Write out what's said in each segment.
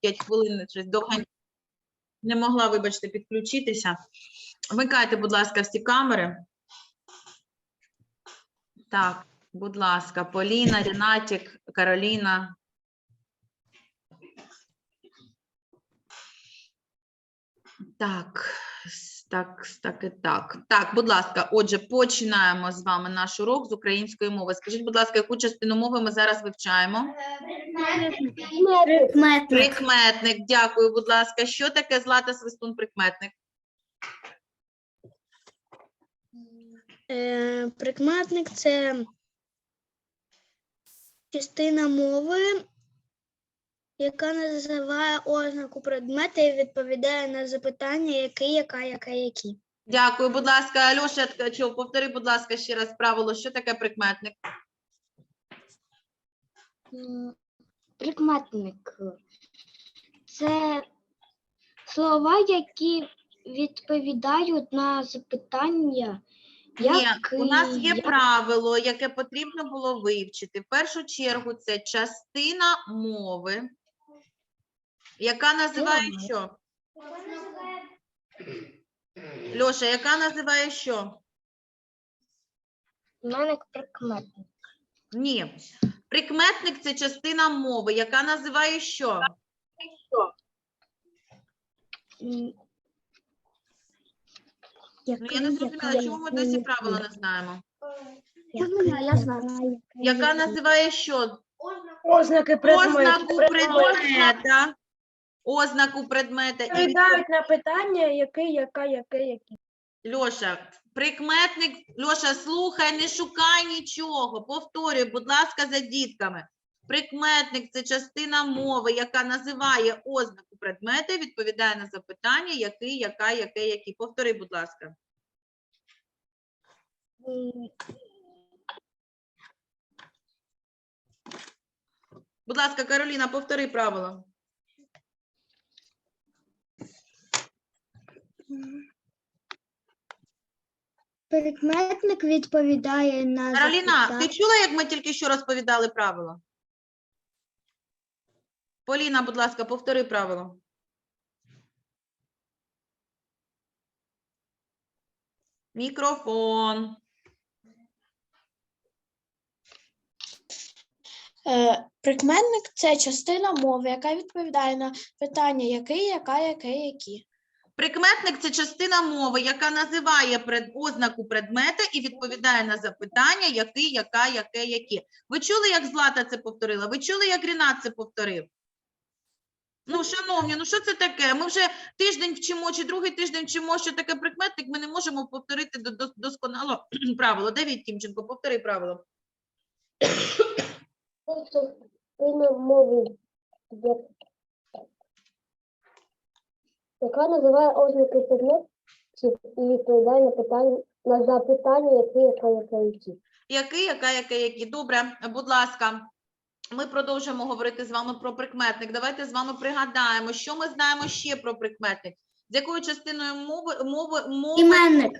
5 хвилин, щось довго не могла, вибачте, підключитися. Вмикайте, будь ласка, всі камери. Так, будь ласка, Поліна, Рінатік, Кароліна. Так, так, так і так. Так, будь ласка, отже, починаємо з вами наш урок з української мови. Скажіть, будь ласка, яку частину мови ми зараз вивчаємо? Прикметник. Прикметник, дякую, будь ласка. Що таке злата свистун прикметник? Е, Прикметник це частина мови, яка називає ознаку предмета і відповідає на запитання, який, яка, яка, які. Дякую, будь ласка, Альоша Ткачов, повтори, будь ласка, ще раз правило, що таке прикметник? М, Прикметник це слова, які відповідають на запитання, Ні, як у нас є як- правило, яке потрібно було вивчити. В першу чергу це частина мови, яка називає що? Льоша, яка називає що? Іменник прикметник. Ні. Прикметник це частина мови, яка називає що? Ну, я не зрозуміла, чому ми досі правила не знаємо. Я знаю. Яка називає що? Ознаки предмету. Ознаку предмета. Ознаку предмета. І Відповідають на питання, який, яка, яке, які. Льоша, прикметник, Льоша, слухай, не шукай нічого. Повторюй, будь ласка, за дітками. Прикметник це частина мови, яка називає ознаку предмета, і відповідає на запитання, який, яка, яке, які. Повтори, будь ласка. Будь ласка, Кароліна, повтори правило. Прикметник відповідає на Кароліна, ти чула, як ми тільки що розповідали правило? Поліна, будь ласка, повтори правило. Мікрофон. Е, Прикметник це частина мови, яка відповідає на питання який, яка, яке, які. Прикметник це частина мови, яка називає пред... ознаку предмета і відповідає на запитання, який, яка, яке, які. Ви чули, як Злата це повторила? Ви чули, як Рінат це повторив? Ну, шановні, ну що це таке? Ми вже тиждень вчимо, чи другий тиждень вчимо, що таке прикметник, ми не можемо повторити до- до- досконало правило. Давід Тімченко, повтори правило. Частина мови, яка називає ознаки предметів і відповідає на питання на запитання, які, яка, яка, які. Який, яка, яке, які. Добре, будь ласка, ми продовжуємо говорити з вами про прикметник. Давайте з вами пригадаємо, що ми знаємо ще про прикметник. З якою частиною мови, мови, мови Іменник.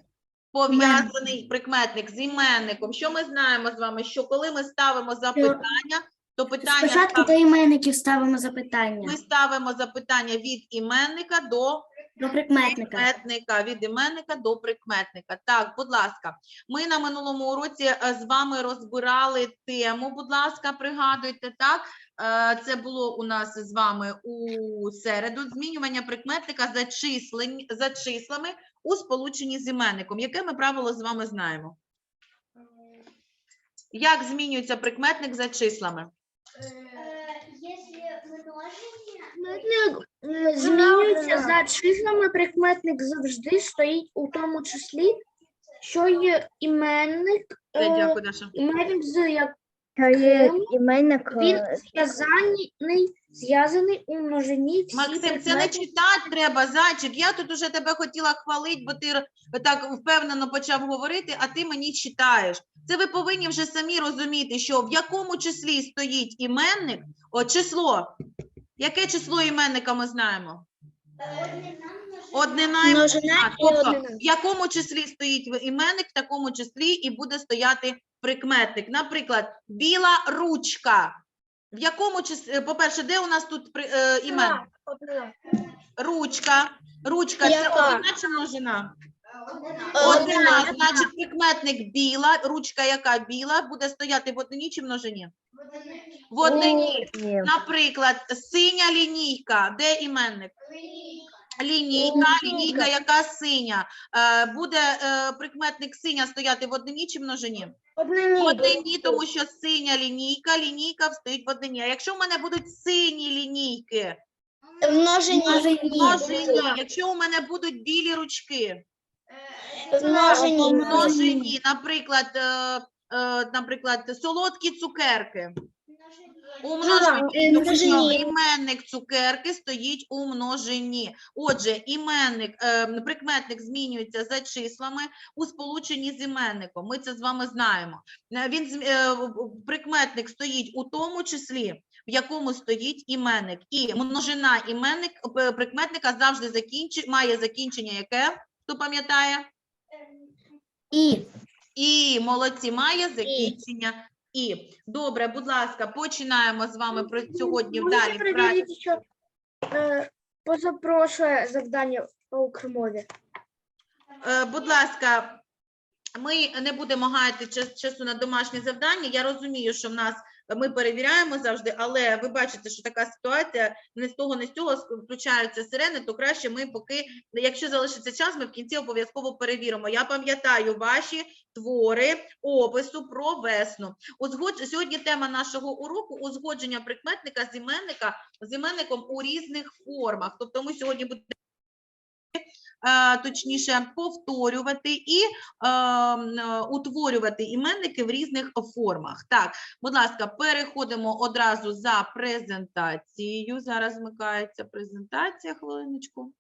пов'язаний прикметник з іменником? Що ми знаємо з вами? Що коли ми ставимо запитання, то питання Спочатку до іменників ставимо запитання. ми ставимо запитання від іменника до До прикметника. прикметника, від іменника до прикметника. Так, будь ласка, ми на минулому уроці е, з вами розбирали тему, будь ласка, пригадуйте, так? Е, Це було у нас з вами у середу змінювання прикметника за, числень, за числами у сполученні з іменником. Яке ми правило з вами знаємо? Як змінюється прикметник за числами? Прикметник е, змінюється за числами. Прикметник завжди стоїть у тому числі, що є іменник, Все, е, дякую, Даша. іменник з як Є іменник. він зв'язаний, зв'язаний у множині всі Максим, це не прикметники. читати треба, зайчик. Я тут уже тебе хотіла хвалити, бо ти р- так впевнено почав говорити, а ти мені читаєш. Це ви повинні вже самі розуміти, що в якому числі стоїть іменник, о, число. Яке число іменника ми знаємо? Однина і Множина множина. Тобто, в якому числі стоїть іменник, в такому числі і буде стояти прикметник. Наприклад, біла ручка. В якому числі, по-перше, де у нас тут при- е, іменник? Ручка. Ручка це Яка? одна чи множина? Одна. Значить, прикметник біла. Ручка, яка біла, буде стояти в однині чи множині? В однині. Наприклад, синя лінійка. Де іменник? Лінійка, лінійка, яка синя. Е, буде е, прикметник синя стояти в однині чи множині? В Однині. однині, тому що синя лінійка, лінійка стоїть в однині. А якщо в мене будуть сині лінійки, Множині. множині, якщо у мене будуть білі ручки, множені, множині, наприклад, е, е, наприклад, солодкі цукерки. У множині, тому що іменник цукерки стоїть у множині. Отже, іменник, е, прикметник змінюється за числами у сполученні з іменником. Ми це з вами знаємо. Е, Він е, прикметник стоїть у тому числі, в якому стоїть іменник. І множина іменник е, прикметника завжди закінчу, має закінчення яке? Хто пам'ятає? І. І молодці має закінчення. І добре, будь ласка, починаємо з вами про сьогодні Можете далі. працю. перевірити, що е, позапрошує завдання по укрмові. Е, Будь ласка, ми не будемо гаяти час- часу на домашнє завдання. Я розумію, що в нас ми перевіряємо завжди, але ви бачите, що така ситуація не з того, не з цього включаються сирени, то краще ми поки, якщо залишиться час, ми в кінці обов'язково перевіримо. Я пам'ятаю ваші твори опису про весну. Узгодж... Сьогодні тема нашого уроку узгодження прикметника з іменника з іменником у різних формах. Тобто ми сьогодні будемо точніше повторювати і е, е, утворювати іменники в різних формах. Так, будь ласка, переходимо одразу за презентацією. Зараз вмикається презентація, хвилиночку.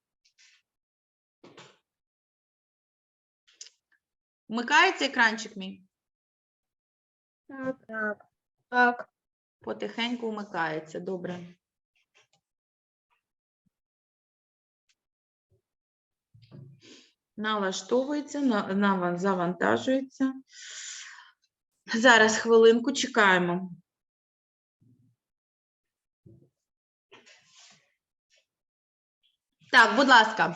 Вмикається екранчик мій? Так. Так. Так. Потихеньку вмикається. Добре. Налаштовується, на- завантажується. Зараз хвилинку чекаємо. Так, будь ласка.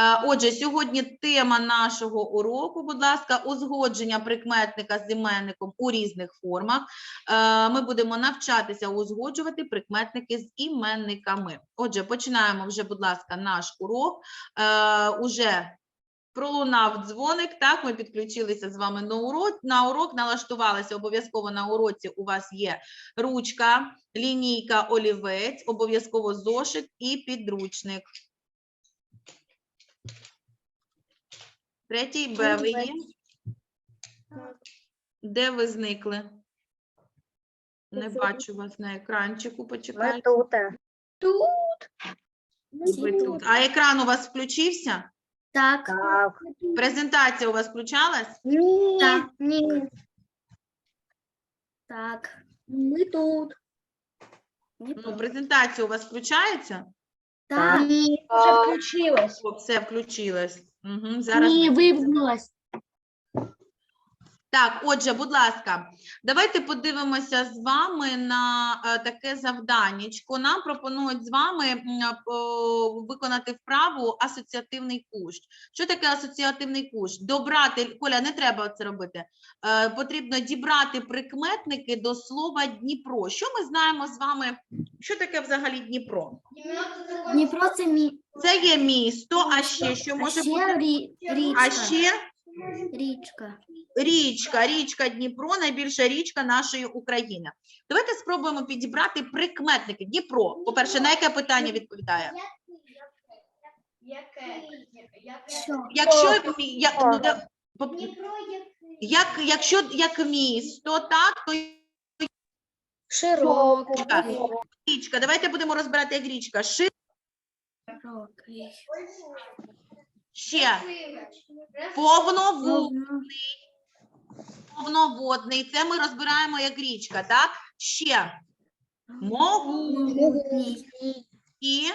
Е, Отже, сьогодні тема нашого уроку, будь ласка, узгодження прикметника з іменником у різних формах. Е, Ми будемо навчатися узгоджувати прикметники з іменниками. Отже, починаємо вже, будь ласка, наш урок. Е, Уже пролунав дзвоник. Так, ми підключилися з вами на урок. На урок налаштувалися обов'язково на уроці. У вас є ручка, лінійка, олівець, обов'язково зошит і підручник. Третій Б ви є? Де ви зникли? Не бачу вас на екранчику. Почекайте. Тут. Ви тут. А екран у вас включився? Так. Так. Презентація у вас включалась? Ні. Так. Ні. Так. Ми тут. Ну, презентація у вас включається? Так. Ні. Вже включилась. О, все включилось. Угу, зараз. Ні, вимкнулась. Так, отже, будь ласка, давайте подивимося з вами на е, таке завданнячко. Нам пропонують з вами е, виконати вправу асоціативний кущ. Що таке асоціативний кущ? Добрати, Коля, не треба це робити. Е, потрібно дібрати прикметники до слова Дніпро. Що ми знаємо з вами? Що таке взагалі Дніпро? Дніпро це мі... Це є місто, а ще що а може ще бути? річка. А ще Річка. Річка, річка Дніпро, найбільша річка нашої України. Давайте спробуємо підібрати прикметники. Дніпро. По-перше, на яке питання відповідає? Що? Якщо як, ну, да- по- як, якщо як місто, так, то Широка. річка. Давайте будемо розбирати як річка. Ши Широкий. Ще. Повноводний, повноводний. Це ми розбираємо як річка, так? Ще. Могутній. І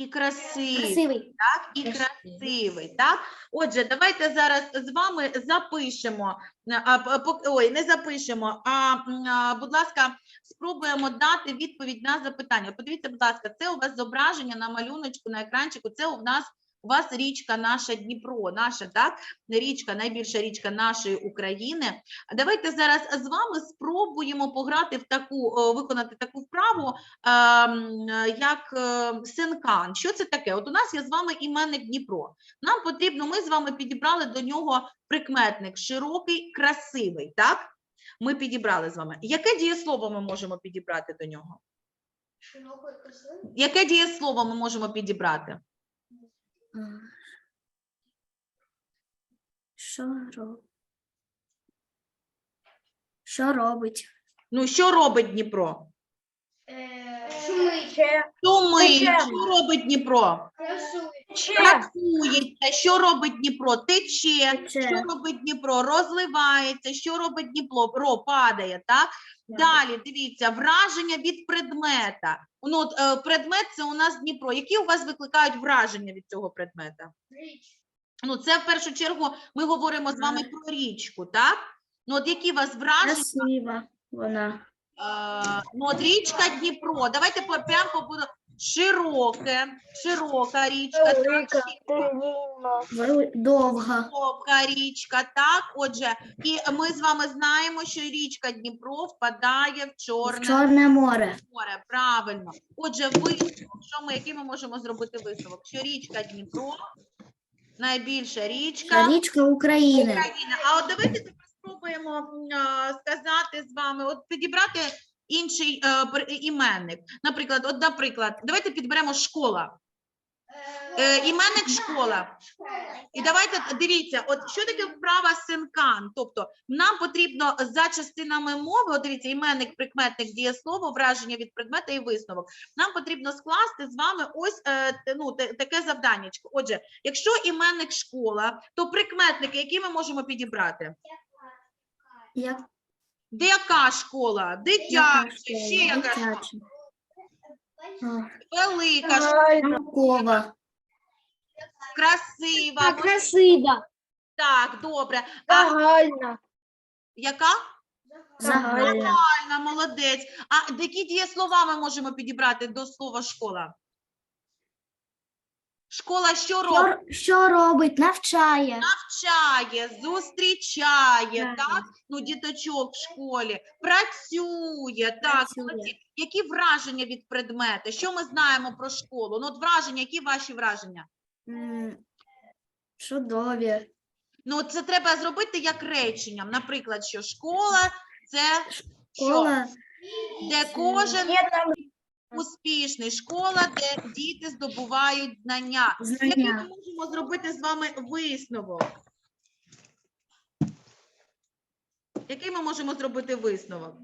І красивий. Красивий. так, і красивий, так? Отже, давайте зараз з вами запишемо, е, ой, не запишемо, а, а, будь ласка, спробуємо дати відповідь на запитання. Подивіться, будь ласка, це у вас зображення на малюночку, на екранчику, це у нас у вас річка наша Дніпро, наша, так, річка, найбільша річка нашої України. Давайте зараз з вами спробуємо пограти в таку, виконати таку вправу, ем, е, як е, сенкан. Що це таке? От у нас є з вами іменник Дніпро. Нам потрібно, ми з вами підібрали до нього прикметник широкий, красивий. Так? Ми підібрали з вами. Яке дієслово ми можемо підібрати до нього? Яке дієслово ми можемо підібрати? Що робить? Що робить? Ну, що робить Дніпро? Шумить. Шумить. Тече. Що робить Дніпро? Красується. Що робить Дніпро? Тече. Тече. Що робить Дніпро? Розливається. Що робить Дніпро? Ро падає, так? Далі, дивіться, враження від предмета. Ну, от, е, предмет це у нас Дніпро. Які у вас викликають враження від цього предмета? Ну, це в першу чергу ми говоримо з вами про річку, так? Ну, от які у вас враження? Красива вона. Ну, от річка Дніпро. Давайте по- прямо побудемо. Широке, широка річка, так. Вели- Довга. Довга річка, так. Отже, і ми з вами знаємо, що річка Дніпро впадає в В Чорне Чорне море. море. Правильно. Отже, висновок. Що ми, який ми можемо зробити висновок? Що річка Дніпро найбільша річка Річка України. України. А от давайте тепер спробуємо сказати з вами, от підібрати інший е, іменник. Наприклад, от, наприклад, давайте підберемо школа. Е, іменник школа. І давайте дивіться, от що таке вправа синкан? Тобто нам потрібно за частинами мови, от дивіться, іменник, прикметник, дієслово, враження від предмета і висновок. Нам потрібно скласти з вами ось е, ну, таке завданнячко. Отже, якщо іменник школа, то прикметники, які ми можемо підібрати? Як Де яка школа? Дитяча, ще яка школа? Велика, школа, Наукова. красива. Красива. Так, добре. А Загальна. яка? Загальна. Правильно, молодець. А які дієслова ми можемо підібрати до слова школа? Школа що робить? Що, що робить? Навчає. Навчає, зустрічає, Так. так? Ну, діточок в школі, працює, так. Працює. молодці. Які враження від предмету? Що ми знаємо про школу? Ну, от враження, які ваші враження? М, Чудові. Ну, це треба зробити як реченням. Наприклад, що школа це що? Школа. де кожен Є там успішний, школа, де діти здобувають знання. Як ми можемо зробити з вами висновок? Який ми можемо зробити висновок?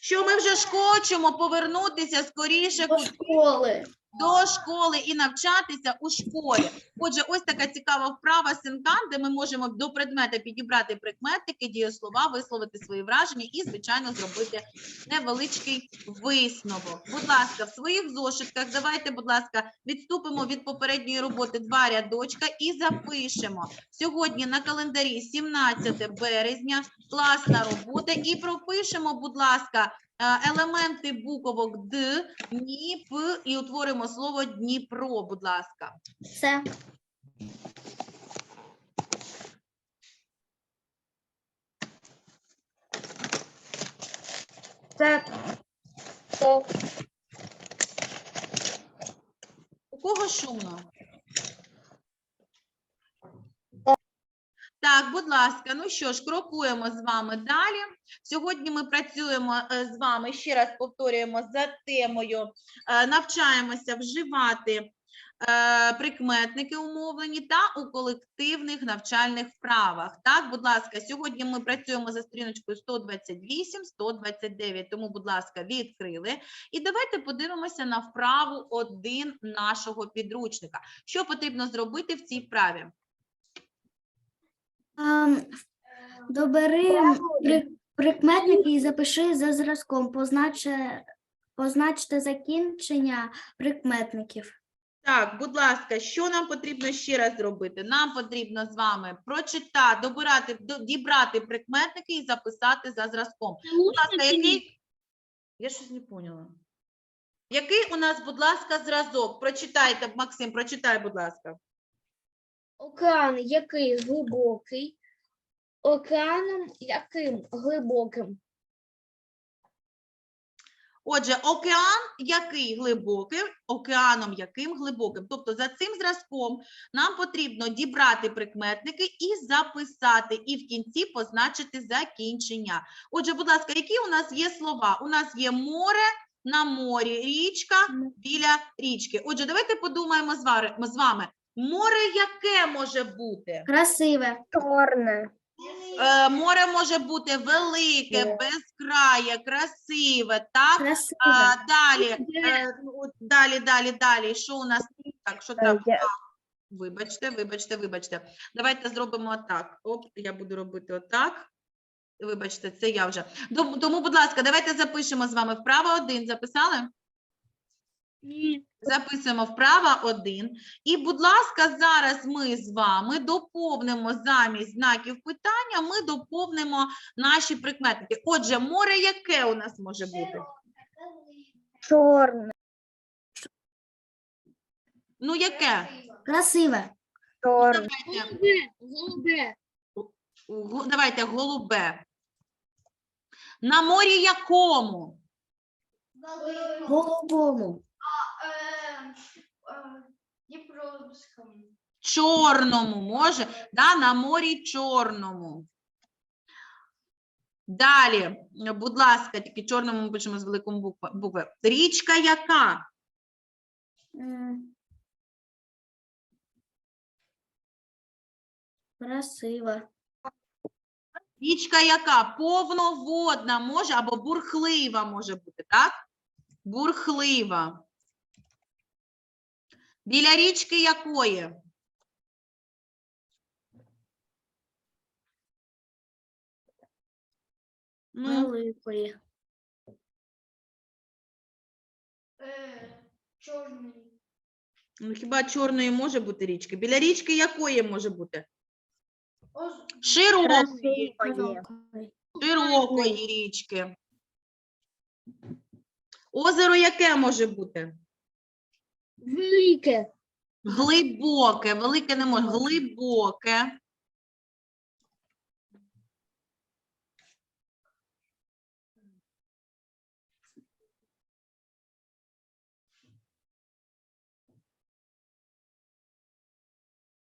Що ми вже ж хочемо повернутися скоріше до школи. До школи і навчатися у школі. Отже, ось така цікава вправа синкан, де ми можемо до предмета підібрати прикметники, дієслова, висловити свої враження і, звичайно, зробити невеличкий висновок. Будь ласка, в своїх зошитках давайте, будь ласка, відступимо від попередньої роботи два рядочка і запишемо. Сьогодні на календарі 17 березня, класна робота, і пропишемо, будь ласка, елементи буквок Д, Ні, П і утворимо слово Дніпро, будь ласка. Все. Це Це У кого шумно? Так, будь ласка, ну що ж, крокуємо з вами далі. Сьогодні ми працюємо е, з вами, ще раз повторюємо за темою, е, навчаємося вживати е, прикметники умовлені та у колективних навчальних вправах. Так, будь ласка, сьогодні ми працюємо за сторіночкою 128, 129, тому, будь ласка, відкрили. І давайте подивимося на вправу один нашого підручника. Що потрібно зробити в цій вправі? Добери при- прикметники і запиши за зразком. Позначе, позначте закінчення прикметників. Так, будь ласка, що нам потрібно ще раз зробити? Нам потрібно з вами прочитати, добирати, до- дібрати прикметники і записати за зразком. Будь ласка, який? Я щось не поняла. Який у нас, будь ласка, зразок? Прочитайте, Максим, прочитай, будь ласка. Океан який глибокий. Океаном яким глибоким. Отже, океан який глибокий, океаном яким глибоким. Тобто за цим зразком нам потрібно дібрати прикметники і записати, і в кінці позначити закінчення. Отже, будь ласка, які у нас є слова? У нас є море на морі, річка біля річки. Отже, давайте подумаємо з вами. Море яке може бути? Красиве. Чорне. Е, море може бути велике, безкрає, красиве, так? Красиве. А, далі, е, ну, далі, далі, далі. Що у нас так? Що треба? я- А, Вибачте, вибачте, вибачте. Давайте зробимо так. Оп, я буду робити отак. Вибачте, це я вже. Тому, будь ласка, давайте запишемо з вами вправо один. Записали? Записуємо вправо один. І, будь ласка, зараз ми з вами доповнимо замість знаків питання, ми доповнимо наші прикметники. Отже, море яке у нас може бути? Чорне. Ну, яке? Красиве. Чорне. Давайте. Голубе. Гу- Давайте голубе. На морі якому? Голубому. Чорному може, да, на морі чорному. Далі, будь ласка, тільки чорному ми пишемо з великої букви-. Річка яка? Красиво. Річка яка? Повноводна може або бурхлива може бути, так? Бурхлива. Біля річки якої? Ну, Великої. ну, хіба чорної може бути річки? Біля річки якої може бути? Широкої. Широкої. Широкої річки. Озеро яке може бути? Велике. Глибоке, велике не може, глибоке.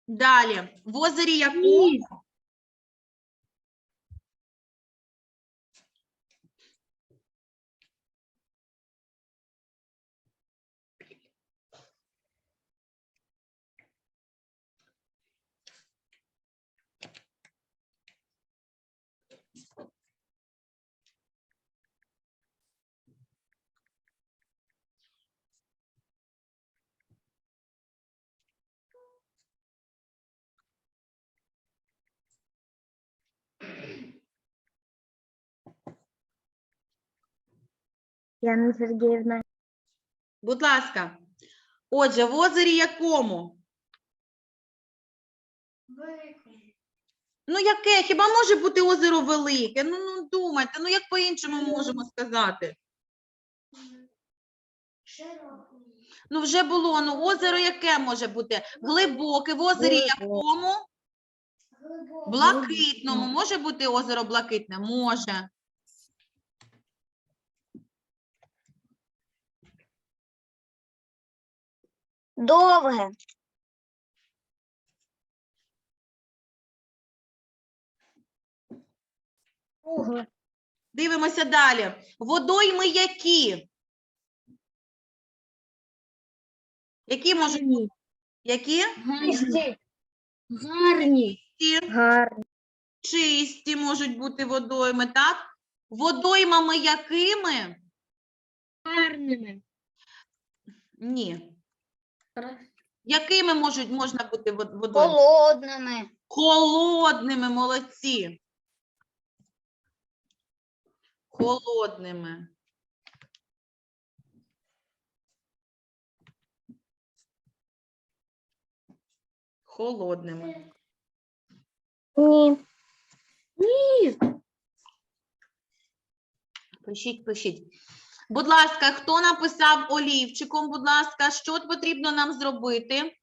Далі, в озері якому? Яна Сергіївна. Будь ласка. Отже, в озері якому? Ну, яке? Хіба може бути озеро велике? Ну, ну думайте, ну як по-іншому можемо сказати? Ну, вже було. Ну, озеро яке може бути? Глибоке. В озері Глибоке. якому? Блакитному. Може бути озеро блакитне? Може. Довге. Кругле. Дивимося далі. Водойми які? Які можуть бути? Які? Гарні. Гарні. Ті. Чисті можуть бути водойми, так? Водоймами якими? Гарними. Ні. Якими можуть можна бути вод- водойми? Холодними. Холодними, молодці. Холодними. холодними. Ні. Ні. Пишіть, пишіть. Будь ласка, хто написав олівчиком, будь ласка, що потрібно нам зробити?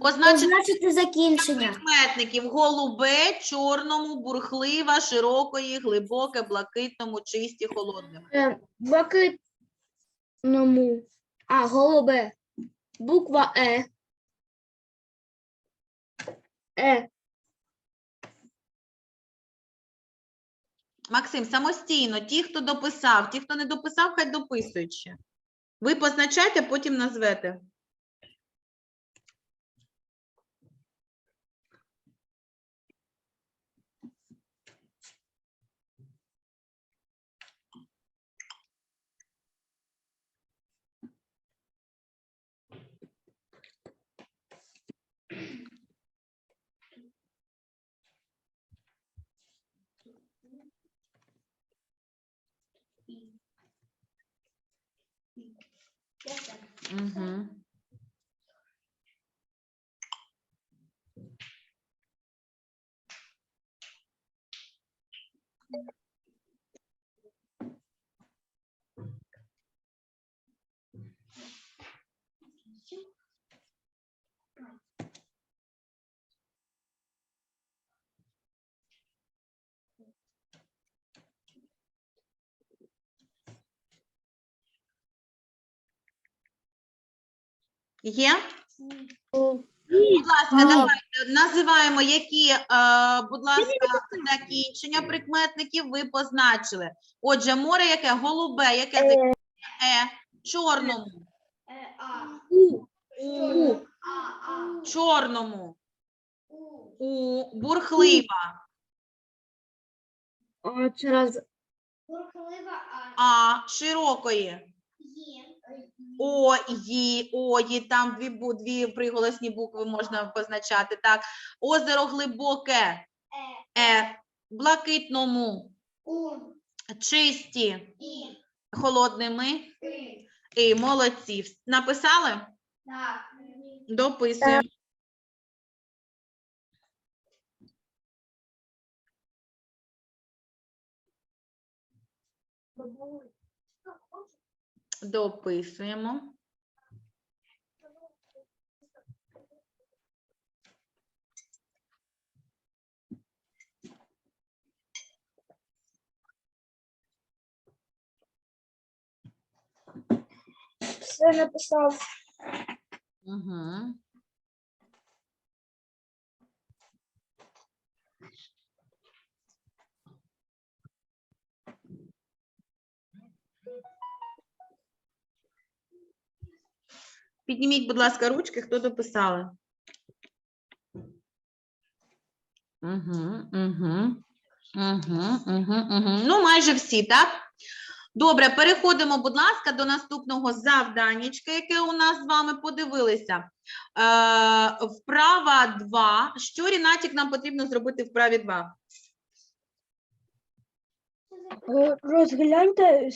Позначити Позначити закінчення. прикметників голубе, чорному, бурхлива, широкої, глибоке, блакитному, чисті, холодними. Е, Блакитному. А, голубе. Буква Е. Е. Максим, самостійно, ті, хто дописав, ті, хто не дописав, хай дописують ще. Ви позначайте, потім назвете. Угу. Є? Будь ласка, давайте. Називаємо, які, е, будь ласка, закінчення прикметників ви позначили. Отже, море яке? Голубе, яке закінчення? Е, чорному, У. чорному, у, бурхлива, раз. а, широкої, о, ї, ої, там дві, дві приголосні букви можна позначати, так. Озеро глибоке, е, блакитному, чисті, холодними, і молодці. Написали? Дописуємо. Дописуємо. Все написав. Угу. Підніміть, будь ласка, ручки, хто дописали. Угу, угу, угу, угу, угу. Ну, майже всі, так? Добре, переходимо, будь ласка, до наступного завданнячка, яке у нас з вами подивилися. Е, вправа 2. Що, Рінатік, нам потрібно зробити вправі 2? Розгляньте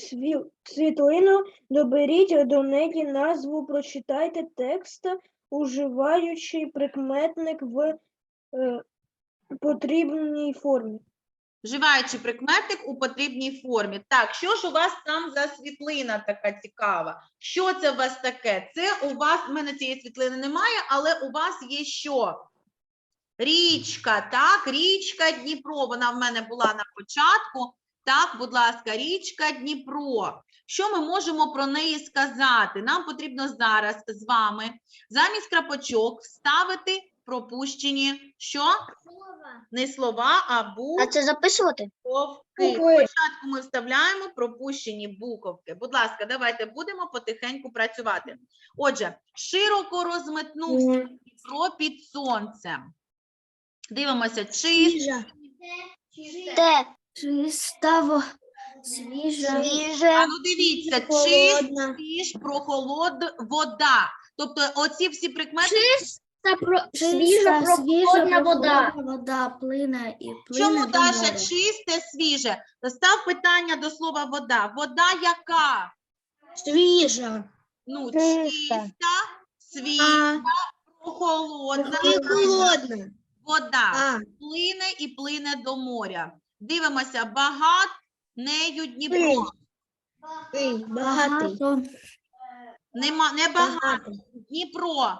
світлину, доберіть до неї назву, прочитайте текст, уживаючи прикметник в е, потрібній формі. Вживаючи прикметник у потрібній формі. Так, що ж у вас там за світлина така цікава? Що це у вас таке? Це у вас, в мене цієї світлини немає, але у вас є що? Річка, так, річка Дніпро. Вона в мене була на початку. Так, будь ласка, річка Дніпро. Що ми можемо про неї сказати? Нам потрібно зараз з вами замість крапочок вставити пропущені що? Не слова, а буковки. це записувати? Спочатку ми вставляємо пропущені буковки. Будь ласка, давайте будемо потихеньку працювати. Отже, широко розметнувся Дніпро під сонцем. Дивимося, чист, Те. Чиставо. Свіже. а ну дивіться, чист, Холодна. свіж, прохолод, вода. Тобто оці всі прикмети, Та про Свіжа, прохолодна вода. Вода плине і чому Даша чисте, свіже? Став питання до слова вода. Вода яка? Свіжа. Ну, Чиста. чиста, свіжа, Прохолодна вода А, плине і плине до моря. Дивимося, багат нею Дніпро. Ей, багатий. Нема, не багато. Дніпро.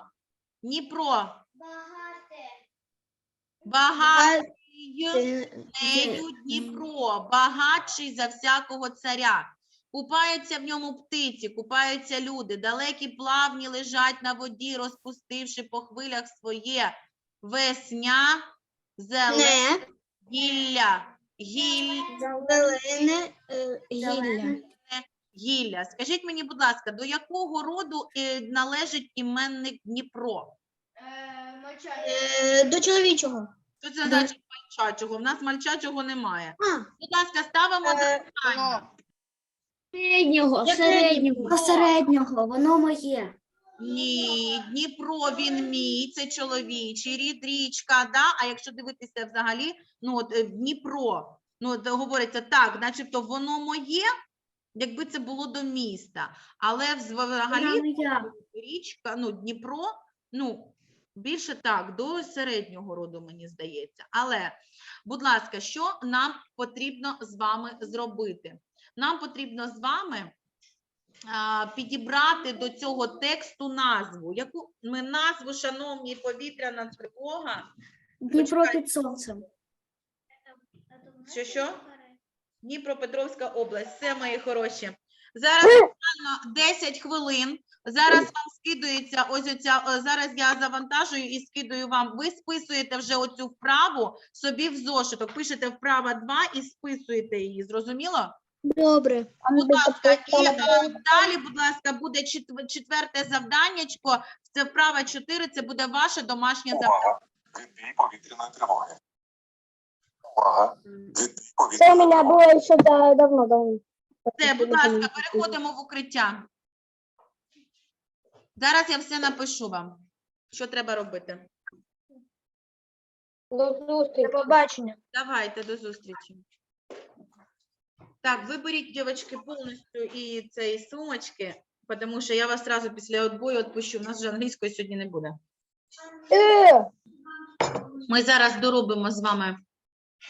Дніпро. Багатий нею Дніпро, багатший за всякого царя. Купаються в ньому птиці, купаються люди, далекі плавні лежать на воді, розпустивши по хвилях своє весня, зелене гілля, гіль, зелене е, гілля. гілля. Скажіть мені, будь ласка, до якого роду е, належить іменник Дніпро? Е, До чоловічого. Що це значить мальчачого? В нас мальчачого немає. А, Будь ласка, ставимо запитання. Середнього, середнього. Середнього, воно моє. Ні, Дніпро він мій, це чоловічий рід, річка, да? А якщо дивитися взагалі, ну от е, Дніпро, ну от говориться так, начебто воно моє, якби це було до міста. Але взагалі річка, ну Дніпро, ну більше так, до середнього роду, мені здається. Але, будь ласка, що нам потрібно з вами зробити? Нам потрібно з вами підібрати до цього тексту назву. Яку ми назву, шановні, повітряна тривога? Дніпро під сонцем. Що що? Дніпропетровська область, все мої хороші. Зараз буквально 10 хвилин. Зараз вам скидується ось оця. е, Зараз я завантажую і скидую вам. Ви списуєте вже оцю вправу собі в зошиток. Пишете вправа 2 і списуєте її. Зрозуміло? Добре. Будь ласка, і е, далі, будь ласка, буде четвер- четверте завданнячко. Це вправа 4, це буде ваше домашнє завдання. Увага! Відбій повітряної тривоги. Увага! Відбій Це у повітряної мене тривоги. було ще да- давно, давно. Все, будь ласка, переходимо в укриття. Зараз я все напишу вам, що треба робити. До зустрічі. До побачення. Давайте до зустрічі. Так, виберіть, дівчатки, повністю і цієї сумочки, тому що я вас одразу після відбою відпущу. У нас вже англійської сьогодні не буде. Е, Ми зараз доробимо з вами